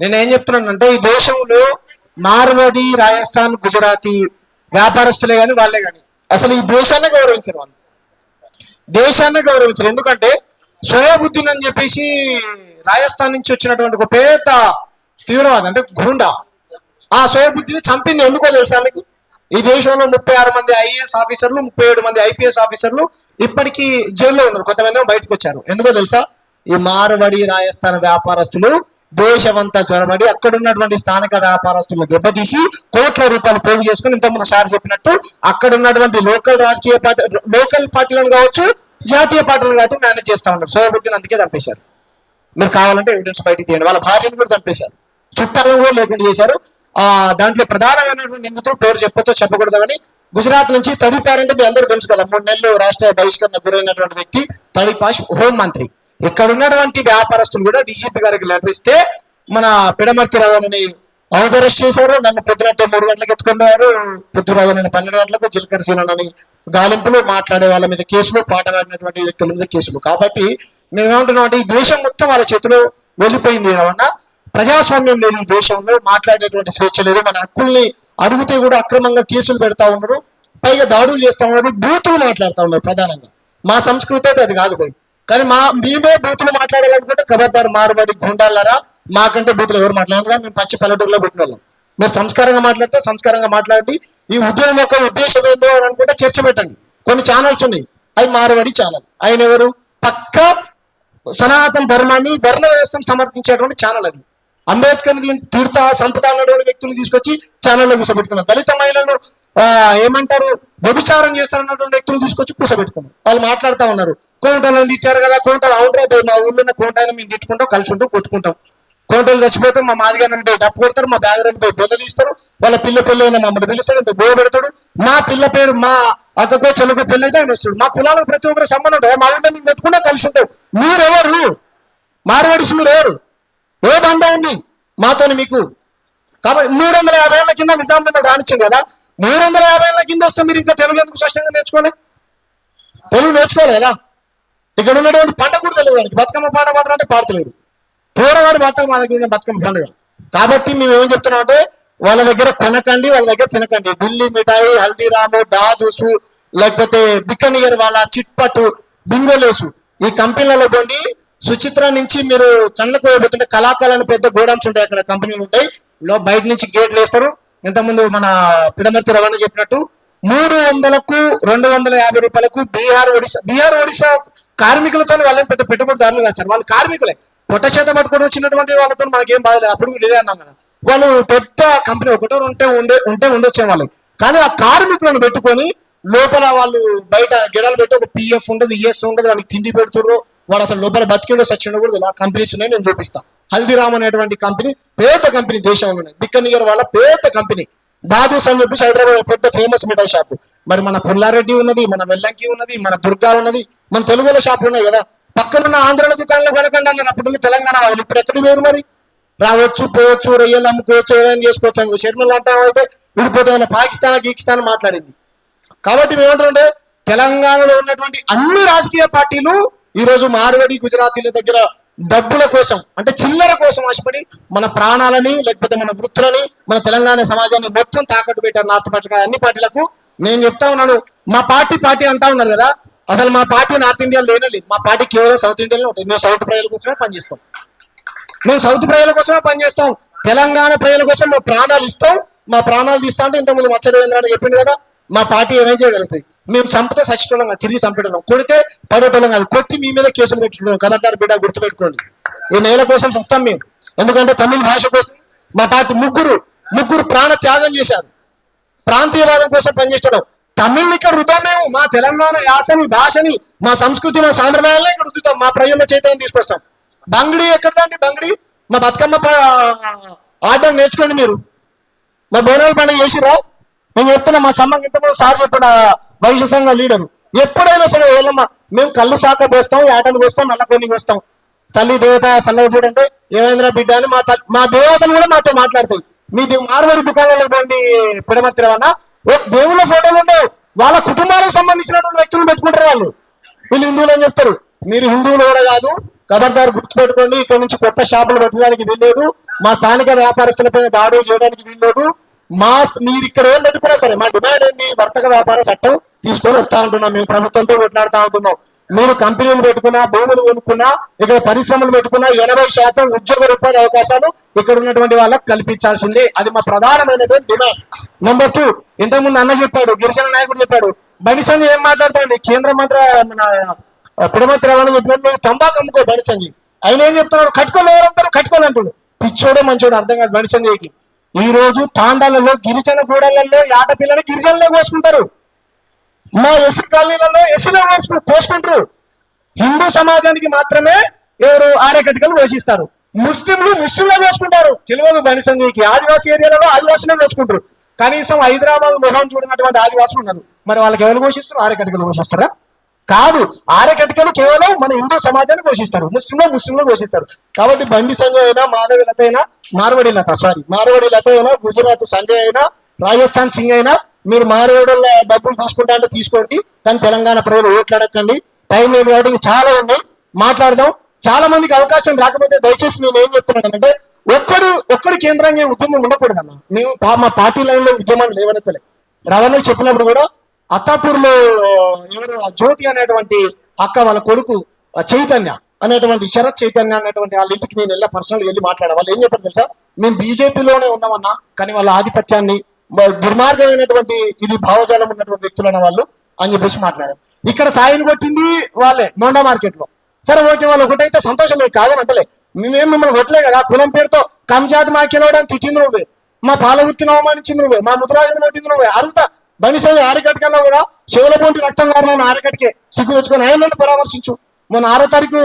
నేను ఏం చెప్తున్నానంటే ఈ దేశంలో మార్వాడి రాజస్థాన్ గుజరాతీ వ్యాపారస్తులే కానీ వాళ్ళే కానీ అసలు ఈ దేశాన్ని గౌరవించరు వాళ్ళు. దేశాన్ని గౌరవించరు. ఎందుకంటే సోయాబుద్దీన్ అని చెప్పేసి రాజస్థాన్ నుంచి వచ్చినటువంటి ఒక పేద తీవ్రవాది అంటే గుండా. ఆ సోయాబుద్దీని చంపింది ఎందుకో తెలుసా మీకు? ఈ దేశంలో ముప్పై ఆరు మంది ఐఏఎస్ ఆఫీసర్లు ముప్పై ఏడు మంది ఐపీఎస్ ఆఫీసర్లు ఇప్పటికీ జైల్లో ఉన్నారు. కొంతమంది బయటకు వచ్చారు. ఎందుకో తెలుసా? ఈ మార్వడి రాజస్థాన్ వ్యాపారస్తులు దేశమంతా చొరబడి అక్కడ ఉన్నటువంటి స్థానిక వ్యాపారస్తులను దెబ్బతీసి కోట్ల రూపాయలు పోగు చేసుకుని ఇంతకుముందు సార్ చెప్పినట్టు అక్కడ ఉన్నటువంటి లోకల్ రాజకీయ పార్టీ లోకల్ పార్టీలను కావచ్చు జాతీయ పార్టీలను కావచ్చు మేనేజ్ చేస్తా ఉన్నారు. సోయాబుద్దీన్ అందుకే చంపేశారు. మీరు కావాలంటే ఎవిడెన్స్ బయటికి తీయండి. వాళ్ళ భార్యను కూడా చంపేశారు. చుట్టాలను కూడా లేకుండా చేశారు. ఆ దాంట్లో ప్రధానమైనటువంటి నిందితుడు పేరు చెప్పొచ్చో చెప్పకూడదని గుజరాత్ నుంచి తడిపారంటే మీ అందరూ తెలుసు కదా మూడు నెలలు రాష్ట్ర బహిష్కరణ గురైనటువంటి వ్యక్తి తడిపాష్ హోం మంత్రి. ఇక్కడ ఉన్నటువంటి వ్యాపారస్తులు కూడా డీజీపీ గారికి లెటర్ ఇస్తే మన పిడమర్తి రావాలని హౌస్ అరెస్ట్ చేశారు నన్ను పొద్దునట్టే మూడు గంటలకు ఎత్తుకున్నారు పొద్దు పన్నెండు గంటలకు జిల్కర్ సీనని గాలింపులు మాట్లాడే వాళ్ళ మీద కేసులు పాట పాడినటువంటి వ్యక్తుల మీద కేసులు. కాబట్టి మేము ఏమంటున్నాం అంటే ఈ దేశం మొత్తం వాళ్ళ చేతిలో వెళ్ళిపోయింది ఏమన్నా? ప్రజాస్వామ్యం లేదు ఈ దేశంలో మాట్లాడేటువంటి స్వేచ్ఛ లేదు మన హక్కుల్ని అడిగితే కూడా అక్రమంగా కేసులు పెడతా ఉన్నారు పైగా దాడులు చేస్తా ఉన్నారు బూతులు మాట్లాడుతా ఉన్నారు ప్రధానంగా. మా సంస్కృతి అది కాదు పోయి కానీ మా మేమే బూతులు మాట్లాడాలనుకుంటే ఖబర్దార్ మారుబడి గుండాలరా? మాకంటే బూతులు ఎవరు మాట్లాడారు? మేము పచ్చి పల్లెటూరులో పెట్టిన వాళ్ళం మీరు సంస్కారంగా మాట్లాడితే సంస్కారంగా మాట్లాడి ఈ ఉద్యోగం యొక్క ఉద్దేశం ఏందో అని అనుకుంటే చర్చ పెట్టండి. కొన్ని ఛానల్స్ ఉన్నాయి. అవి మారుబడి ఛానల్ ఆయన ఎవరు? పక్క సనాతన ధర్మాన్ని వర్ణ వ్యవస్థను సమర్థించేటువంటి ఛానల్ అది. అంబేద్కర్ తీర్థ సంపద అన్నటువంటి వ్యక్తులు తీసుకొచ్చి ఛానల్లో కూర్చోబెట్టుకున్నారు. దళిత మహిళలు ఏమంటారు? వ్యభిచారం చేస్తారన్నటువంటి వ్యక్తులు తీసుకొచ్చి కూర్చోబెట్టుకున్నారు వాళ్ళు మాట్లాడుతూ ఉన్నారు. కోంటలను తిట్టారు కదా కోంటలు అవునరా పోయి మా ఊళ్ళో ఉన్న కోంటాలను మేము తిట్టుకుంటాం కలిసి ఉంటాం కొట్టుకుంటాం. కోంటలు చచ్చిపోతాం మా మాదిగారిని అంటే డప్పు కొడతారు మా బ్యాగ్ పోయి బొల్ల తీస్తారు వాళ్ళ పిల్ల పిల్ల అయినా మమ్మల్ని పిలుస్తాడు ఇంత గోడ పెడతాడు. మా పిల్ల పేరు మా అక్కకో చెల్లుకో పెళ్ళి అయితే ఆయన వస్తాడు. మా కులాలకు ప్రతి ఒక్కరు సంబంధం ఉంటుంది మా ఊళ్ళో మేము పెట్టుకున్నా కలిసి ఉంటాం మీరెవరు? మార్వాడిసి మీరెవరు? ఎవరు ఏ బంధం ఉంది మాతోని మీకు? కాబట్టి మూడు వందల యాభై ఏళ్ళ కింద నిజాం మీద కదా మూడు వందల యాభై ఏళ్ళ కింద వస్తే మీరు ఇంకా తెలుగు ఎందుకు స్పష్టంగా నేర్చుకోలే తెలుగు నేర్చుకోవాలి కదా? ఇక్కడ ఉన్నటువంటి పండుగ కూడా తెలియదు దానికి బతుకమ్మ పాట పాడాలంటే పాడతలేడు పూరవాడు పాడతాం మా దగ్గర బతుకమ్మ పండుగ. కాబట్టి మేము ఏం చెప్తున్నాం అంటే వాళ్ళ దగ్గర కొనకండి వాళ్ళ దగ్గర తినకండి. ఢిల్లీ మిఠాయి హల్దీరాము దాదుసు లేకపోతే బికనియర్ వాళ్ళ చిట్పట్టు బింగోలేసు. ఈ కంపెనీలలో కొండి సుచిత్ర నుంచి మీరు కళ్ళకు పోయబోతుంటే కళాకాలను పెద్ద గోడౌన్స్ ఉంటాయి అక్కడ. కంపెనీలు ఉంటాయి. లో బయట నుంచి గేట్లు వేస్తారు. ఇంతకుముందు మన పిడమర్తి రవాణా చెప్పినట్టు మూడు వందలకు రెండు వందల యాభై రూపాయలకు బీహార్ ఒడిశా బీహార్ ఒడిశా కార్మికులతో వాళ్ళని పెద్ద పెట్టుబడిదారులు కాదు సార్ వాళ్ళు కార్మికులే. పొట్ట చేత పట్టుకొని వచ్చినటువంటి వాళ్ళతో మనకేం బాధ లేదు. అప్పుడు కూడా ఇదే అన్నాం కదా. వాళ్ళు పెద్ద కంపెనీ ఒకటో ఉంటే ఉండే ఉంటే ఉండొచ్చే వాళ్ళు. కానీ ఆ కార్మికులను పెట్టుకొని లోపల వాళ్ళు బయట గిడలు పెట్టి ఒక పిఎఫ్ ఉండదు ఈఎస్ ఉండదు వాళ్ళకి తిండి పెడుతుర్రు. వాడు అసలు లోపల బతికిండో సచ్చిండో కూడా ఆ కంపెనీస్ ఉన్నాయి నేను చూపిస్తా. హల్దీరామ్ అనేటువంటి కంపెనీ పేద కంపెనీ దేశంలో ఉన్నాయి వాళ్ళ పేద కంపెనీ బాదూస్ అని చెప్పేసి హైదరాబాద్ పెద్ద ఫేమస్ మిఠాయి షాపు మరి మన పుల్లారెడ్డి ఉన్నది మన వెల్లంకి ఉన్నది మన దుర్గా ఉన్నది మన తెలుగుల షాపులు ఉన్నాయి కదా. పక్కనున్న ఆంధ్రాల దుకాణంలో కొనకండి అన్నారు అప్పుడు తెలంగాణ వాళ్ళు ఇప్పుడు ఎక్కడికి వేరు మరి? రావచ్చు పోవచ్చు రొయ్యలు అమ్ముకోవచ్చు ఏమైనా చేసుకోవచ్చు షర్మిల అయితే పాకిస్తాన్ గీకిస్తాన్ మాట్లాడింది. కాబట్టి మేము తెలంగాణలో ఉన్నటువంటి అన్ని రాజకీయ పార్టీలు ఈ రోజు మార్వడి గుజరాతీల దగ్గర డబ్బుల కోసం అంటే చిల్లర కోసం ఆశపడి మన ప్రాణాలని లేకపోతే మన వృత్తులని మన తెలంగాణ సమాజాన్ని మొత్తం తాకట్టు పెట్టారు నార్త్ పార్టీ అన్ని పార్టీలకు. నేను చెప్తా ఉన్నాను మా పార్టీ పార్టీ అంటా ఉన్నారు కదా అసలు మా పార్టీ నార్త్ ఇండియా లేనే లేదు. మా పార్టీ కేవలం సౌత్ ఇండియాలో ఉంటుంది. మేము సౌత్ ప్రజల కోసమే పనిచేస్తాం. మేము సౌత్ ప్రజల కోసమే పనిచేస్తాం. తెలంగాణ ప్రజల కోసం మా ప్రాణాలు ఇస్తాం. మా ప్రాణాలు తీస్తా అంటే ఇంతకుముందు మచ్చదేవేంద్ర చెప్పింది కదా మా పార్టీ ఏమేం చేయగలుగుతాయి మేము చంపితే సచ్చిటోళ్ళం కాదు తిరిగి చంపేటోళ్ళం. కొడితే పడేటోళ్ళం కాదు. కొట్టి మీ మీద కేసులు పెట్టుకోవడం కబర్దార్ బిడ్డ గుర్తుపెట్టుకోండి. ఈ నేల కోసం సస్తాం మేము. ఎందుకంటే తమిళ భాష కోసం మా పార్టీ ముగ్గురు ముగ్గురు ప్రాణ త్యాగం చేశారు. ప్రాంతీయవాదం కోసం పనిచేస్తాడు తమిళ్ ఇక్కడ రుతాం మేము. మా తెలంగాణ యాసని భాషని మా సంస్కృతి మా సాంప్రదాయాలను ఇక్కడ రుద్దుతాం. మా ప్రజల్లో చైతన్యం తీసుకొస్తాం. బంగిడి ఎక్కడదండి బంగిడి? మా బతుకమ్మ ప- ఆడడం నేర్చుకోండి మీరు. మా బోనాల పండుగ చేసిరా మేము చెప్తున్నా మా సమ్మకి ఇంతకుముందు సార్ చెప్పిన వైశ్య సంఘ లీడరు. ఎప్పుడైనా సరే వెళ్ళమ్మా మేము కళ్ళు శాఖ పోస్తాం ఆటలు పోస్తాం నల్ల కొన్ని పోస్తాం. తల్లి దేవత సన్నగపూడి అంటే ఏమైందిరా బిడ్డ అని మా మా దేవతలు కూడా మాతో మాట్లాడతాయి మీ మార్వడి మార్వాడి దుకాణంలో పోండి పిడమత్తి దేవుళ్ళ ఫోటోలు ఉండవు. వాళ్ళ కుటుంబాలకు సంబంధించినటువంటి వ్యక్తులు పెట్టుకుంటారు వాళ్ళు. వీళ్ళు హిందువులు అని చెప్తారు. మీరు హిందువులు కూడా కాదు ఖబర్దారు గుర్తుపెట్టుకోండి ఇక్కడ నుంచి కొత్త షాపులు పెట్టడానికి వీల్లేదు. మా స్థానిక వ్యాపారస్తులపై దాడులు చేయడానికి వీల్లేదు. మా మీరు ఇక్కడ ఏం పెట్టుకున్నా సరే మా డిమాండ్ ఏంది? వర్తక వ్యాపార చట్టం తీసుకొని వస్తా ఉంటున్నాం మేము ప్రభుత్వంతో కొట్లాడుతూ ఉంటున్నాం. మీరు కంపెనీలు పెట్టుకున్నా భూములు కొనుక్కున్నా ఇక్కడ పరిశ్రమలు పెట్టుకున్నా ఎనభై శాతం ఉద్యోగ రూపాయల అవకాశాలు ఇక్కడ ఉన్నటువంటి వాళ్ళకి కల్పించాల్సిందే. అది మా ప్రధానమైనటువంటి డిమాండ్. నెంబర్ టూ ఇంతకుముందు అన్న చెప్పాడు గిరిజన నాయకుడు చెప్పాడు బనిసంగి ఏం మాట్లాడుతాడు? కేంద్ర మంత్రి మన పిడమంత్రి రవాణా చెప్పినట్టు నువ్వు తంబాకు అమ్ముకో బనిసంగి ఆయన ఏం చెప్తున్నాడు? కట్టుకోలు ఎవరంటారు కట్టుకోలు అంటుడు పిచ్చోడే మంచోడు అర్థం కాదు బనిసంగికి ఈ రోజు తాండాలలో గిరిజన గూడలలో ఆడపిల్లని గిరిజనలే కోసుకుంటారు. మా ఎస్సీ కాలనీలలో ఎస్సీలో వేసుకుని కోసుకుంటారు. హిందూ సమాజానికి మాత్రమే ఎవరు ఆరేకటికలు పోషిస్తారు ముస్లింలు ముస్లింలో వేసుకుంటారు. తెలియదు బండి సంజయ్కి. ఆదివాసీ ఏరియాలలో ఆదివాసులే వేసుకుంటారు. కనీసం హైదరాబాద్ మొహం చూడనటువంటి ఆదివాసులు ఉన్నారు. మరి వాళ్ళకి ఎవరు ఘోషిస్తారు ఆరేకటికలు ఘోషిస్తారా కాదు. ఆరేకటికలు కేవలం మన హిందూ సమాజాన్ని పోషిస్తారు. ముస్లింలు ముస్లింలు పోషిస్తారు. కాబట్టి బండి సంజయ్ అయినా మాధవి లత అయినా మార్వడి లత సారీ మార్వడి లత అయినా గుజరాత్ సంజయ్ అయినా రాజస్థాన్ సింగ్ అయినా మీరు మార్వడుల డబ్బులు తీసుకుంటా అంటే తీసుకోండి. కానీ తెలంగాణ ప్రజలు ఓట్లాడకండి. టైం లేదు. కాబట్టి చాలా ఉన్నాయి మాట్లాడదాం. చాలా మందికి అవకాశం రాకపోతే దయచేసి నేను ఏం చెప్తున్నానంటే ఒక్కడు ఒక్కడి కేంద్రంగా ఉద్యమం ఉండకూడదన్న మేము పా- మా పార్టీ లైన్లో ఉద్యమాన్ని లేవనెత్తలే. రవణ చెప్పినప్పుడు కూడా అత్తాపూర్లో ఎవరు జ్యోతి అనేటువంటి అక్క వాళ్ళ కొడుకు చైతన్య అనేటువంటి శరత్ చైతన్య అనేటువంటి వాళ్ళ ఇంటికి నేను వెళ్ళా పర్సనల్ వెళ్ళి మాట్లాడే వాళ్ళు ఏం చెప్పారు తెలుసా? మేము బీజేపీలోనే ఉన్నామన్నా కానీ వాళ్ళ ఆధిపత్యాన్ని దుర్మార్గమైనటువంటి ఇది భావజాలం ఉన్నటువంటి వ్యక్తులైన వాళ్ళు అని చెప్పేసి మాట్లాడారు. ఇక్కడ సాయిని కొట్టింది వాళ్ళే మోండా మార్కెట్లో సరే ఓకే వాళ్ళు ఒకటైతే సంతోషం మీకు కాదని అంటలే. మేమేం మిమ్మల్ని కొట్టలే కదా? కులం పేరుతో కంజాతి మాకెలవడం తిట్టింది నువ్వే. మా పాల వృత్తిని అవమానించింది నువ్వే. మా ముద్రాజుని కొట్టింది నువ్వే. అరుత బనిసంగి ఆరకట్టుకన్నా కూడా చెవుల పొంటి రక్తం కారణం ఆరికట్టుకే సిగ్గు తెచ్చుకొని ఆయన పరామర్శించు. మొన్న ఆరో తారీఖు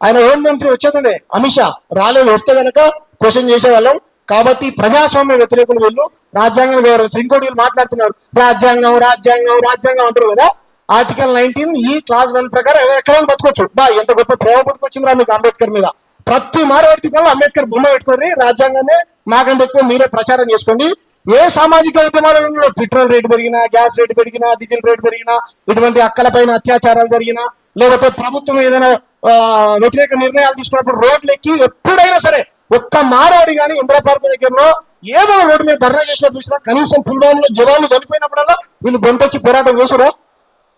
ఆయన హోమ్ మంత్రి వచ్చేదండి అమిత్ షా రాలేదు వస్తే కనుక క్వశ్చన్ చేసేవాళ్ళం. కాబట్టి ప్రజాస్వామ్య వ్యతిరేకులు వీళ్ళు. రాజ్యాంగం గౌరవించారు ఇంకోటి వీళ్ళు మాట్లాడుతున్నారు. రాజ్యాంగం రాజ్యాంగం రాజ్యాంగం అంటారు కదా? Article nineteen E clause one ప్రకారం ఎక్కడ బతకొచ్చు. బా ఎంత గొప్ప ప్రేమ పుట్టుకొచ్చిందిరా మీకు అంబేద్కర్ మీద. ప్రతి మారవర్తి కూడా అంబేద్కర్ బొమ్మ పెట్టుకొని రాజ్యాంగాన్ని మాకంటే ఎక్కువ మీరే ప్రచారం చేసుకోండి. ఏ సామాజిక ఉద్యమాలలో పెట్రోల్ రేటు పెరిగినా గ్యాస్ రేటు పెరిగినా డీజిల్ రేటు పెరిగినా ఇటువంటి అక్కలపైన అత్యాచారాలు జరిగినా లేకపోతే ప్రభుత్వం ఏదైనా వ్యతిరేక నిర్ణయాలు తీసుకున్నప్పుడు రోడ్లు ఎక్కి ఎప్పుడైనా సరే ఒక్క మారవాడి కానీ ఇంద్రపార్క దగ్గరలో ఏదో రోడ్డు మీద ధర్నా చేసినట్టు చూసినా కనీసం పుల్వామాలో జవాన్లు చనిపోయినప్పుడల్లా వీళ్ళు గొంతొచ్చి పోరాటం చేసారా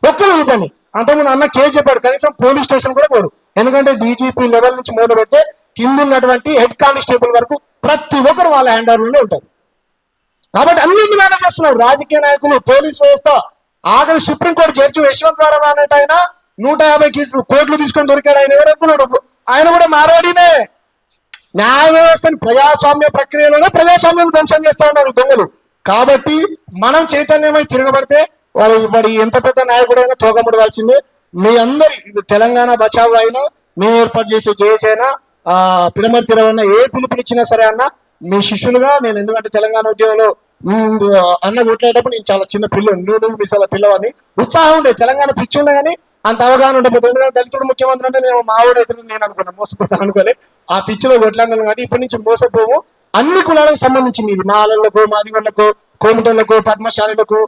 ఒక్కరు చెప్పండి అంతకుముందు అన్న కే చెప్పాడు. కనీసం పోలీస్ స్టేషన్ కూడా పోరు. ఎందుకంటే డీజీపీ లెవెల్ నుంచి మొదలుపెట్టే కింద ఉన్నటువంటి హెడ్ కానిస్టేబుల్ వరకు ప్రతి ఒక్కరు వాళ్ళ హ్యాండ్ ఓవర్లోనే ఉంటారు. కాబట్టి అన్నింటినీ మేనేజ్ చేస్తున్నారు. రాజకీయ నాయకులు పోలీస్ వ్యవస్థ. ఆఖరి సుప్రీంకోర్టు జడ్జి యశ్వంత్ వరం అనేట ఆయన నూట యాభై కోట్లు తీసుకొని దొరికాడు. ఆయన ఎవరనుకున్నాడు ఆయన కూడా మారవాడినే న్యాయ వ్యవస్థని ప్రజాస్వామ్య ప్రక్రియలోనే ప్రజాస్వామ్యం ధ్వంసం చేస్తా ఉన్నారు దొంగలు. కాబట్టి మనం చైతన్యమై తిరగబడితే వాడు వాడి ఎంత పెద్ద నాయకుడైనా తోగముడవలసిందే మీ అందరి తెలంగాణ బచావు అయినా మేము ఏర్పాటు చేసే జయసేన ఆ పిరమర్ తిరవన్న ఏ పిలుపునిచ్చినా సరే అన్న మీ శిష్యులుగా నేను ఎందుకంటే తెలంగాణ ఉద్యమంలో అన్న కొట్లాడేటప్పుడు నేను చాలా చిన్న పిల్ల నూనె మిసాల పిల్లవని ఉత్సాహం ఉండే తెలంగాణ పిచ్చి ఉండే కానీ అంత అవగాహన ఉండకపోతే ఎందుకంటే దళితుడు ముఖ్యమంత్రి అంటే నేను మావిడ ఎదురు నేను అనుకున్నాను మోసపోతాను అనుకోలే. ఆ పిచ్చిలో కొట్లాడను కానీ ఇప్పటి నుంచి మోసపోము అన్ని కులాలకు సంబంధించింది ఇది. మాలలకు మాదిగళ్ళకు కోమిటోళ్ళకు పద్మశాలులకు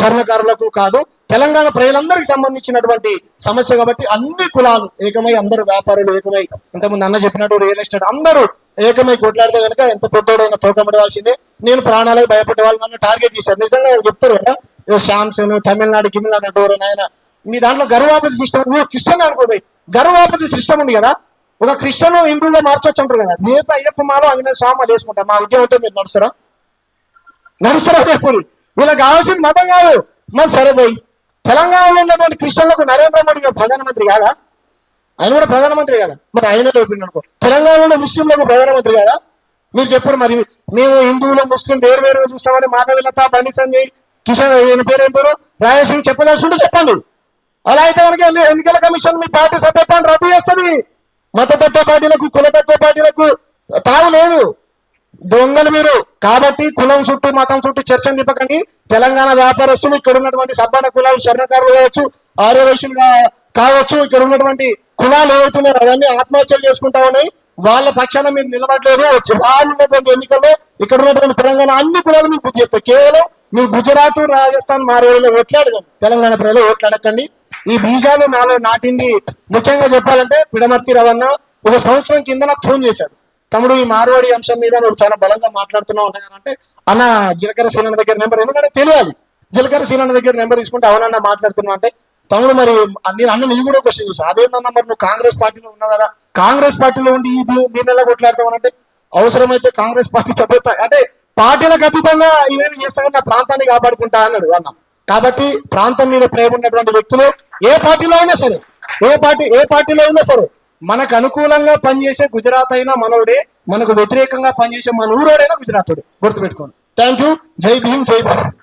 స్వర్ణకారులకు కాదు. తెలంగాణ ప్రజలందరికీ సంబంధించినటువంటి సమస్య కాబట్టి అన్ని కులాలు ఏకమై అందరూ వ్యాపారులు ఏకమై. ఇంతకుముందు అన్న చెప్పినట్టు రియల్ ఎస్టేట్ అందరూ ఏకమై కొట్లాడితే కనుక ఎంత పొట్టోడైనా తోకమడవాల్సిందే నేను ప్రాణాలకు భయపడే వాళ్ళు నన్ను టార్గెట్ చేశారు. నిజంగా చెప్తారు కదా శాంసంగ్ తమిళనాడు గిమిళనాడు డోర్ ఆయన మీ దాంట్లో గర్వాపతి సిస్టమ్ నువ్వు క్రిస్టియన్ అనుకోపోయి గర్వాపతి సిస్టమ్ ఉంది కదా. ఒక క్రిస్టియన్ హిందువులో మార్చొచ్చు అంటారు కదా. రేపు అయ్యప్ప మాలో ఆంజనేయ స్వామి వేసుకుంటాం మా ఉద్యోగంతో మీరు నడుస్తారా? నడుస్తారా రేపు వీళ్ళకి కావాల్సిన మతం కాదు. మరి సరే పోయి. తెలంగాణలో ఉన్నటువంటి క్రిస్టియన్లకు నరేంద్ర మోడీ గారు ప్రధానమంత్రి కాదా? ఆయన కూడా ప్రధానమంత్రి కదా? మరి ఆయన చెప్పిందనుకో అనుకో. తెలంగాణలో ముస్లింలకు ప్రధానమంత్రి కదా? మీరు చెప్పారు మరి. మేము హిందువులు ముస్లిం వేరు వేరుగా చూస్తామని మాధవి బండి సంజయ్ కిషన్ ఈయన పేరు ఏం పేరు? రాయసింగ్ చెప్పదలుచుకుంటే చెప్పండి. అలా అయితే కనుక ఎన్నికల కమిషన్ మీ పార్టీ సభ్యత్వాన్ని రద్దు చేస్తుంది. మతతత్వ పార్టీలకు కులతత్వ పార్టీలకు తావు లేదు. దొంగలు మీరు. కాబట్టి కులం చుట్టూ మతం చుట్టూ చర్చను తిప్పకండి. తెలంగాణ వ్యాపారస్తులు ఇక్కడ ఉన్నటువంటి సబ్బాన కులాలు శరణకారులు కావచ్చు ఆర్యవైశ్యులు కావచ్చు ఇక్కడ ఉన్నటువంటి కులాలు ఏవైతున్నారో అవన్నీ ఆత్మహత్యలు చేసుకుంటా ఉన్నాయి. వాళ్ళ పక్షాన మీరు నిలబడలేదు. వాళ్ళు ఎన్నికల్లో ఇక్కడ ఉన్నటువంటి తెలంగాణ అన్ని కులాలు మీకు బుద్ధి చెప్తాయి. కేవలం మీరు గుజరాత్ రాజస్థాన్ మారేలో ఓట్లాడదు తెలంగాణ ప్రజలు ఓట్లాడకండి ఈ బీజాలు నాలో నాటింది. ముఖ్యంగా చెప్పాలంటే పిడమర్తి రవణ ఒక సంవత్సరం కింద నాకు ఫోన్ చేశాడు తమ్ముడు ఈ మార్వాడి అంశం మీద నువ్వు చాలా బలంగా మాట్లాడుతున్నావు అంటే అన్న జీలకర్ర సీనన్న దగ్గర నెంబర్ ఎందుకంటే తెలియాలి. జీలకర్ర సీనన్న దగ్గర నెంబర్ తీసుకుంటే అవునన్న మాట్లాడుతున్నావు అంటే తమ్ముడు మరి నేను అన్న నేను కూడా క్వశ్చన్ చూసా అదేందన్న మరి నువ్వు కాంగ్రెస్ పార్టీలో ఉన్నావు కదా కాంగ్రెస్ పార్టీలో ఉండి ఈ ఎలా కొట్లాడతావు అంటే అవసరమైతే కాంగ్రెస్ పార్టీ సపోర్ట్ అంటే పార్టీలకు అతీతంగా ఇవేమి చేస్తా నా ప్రాంతాన్ని కాపాడుకుంటా అన్నాడు అన్న. కాబట్టి ప్రాంతం మీద ప్రేమ ఉన్నటువంటి వ్యక్తులు ఏ పార్టీలో అయినా సరే ఏ పార్టీ ఏ పార్టీలో అయినా సరే మనకు అనుకూలంగా పనిచేసే గుజరాత్ అయినా మనోడే మనకు వ్యతిరేకంగా పనిచేసే మన ఊరోడైనా గుజరాతుడు. గుర్తుపెట్టుకోండి. థ్యాంక్ యూ జై భీమ్ జై భారత్.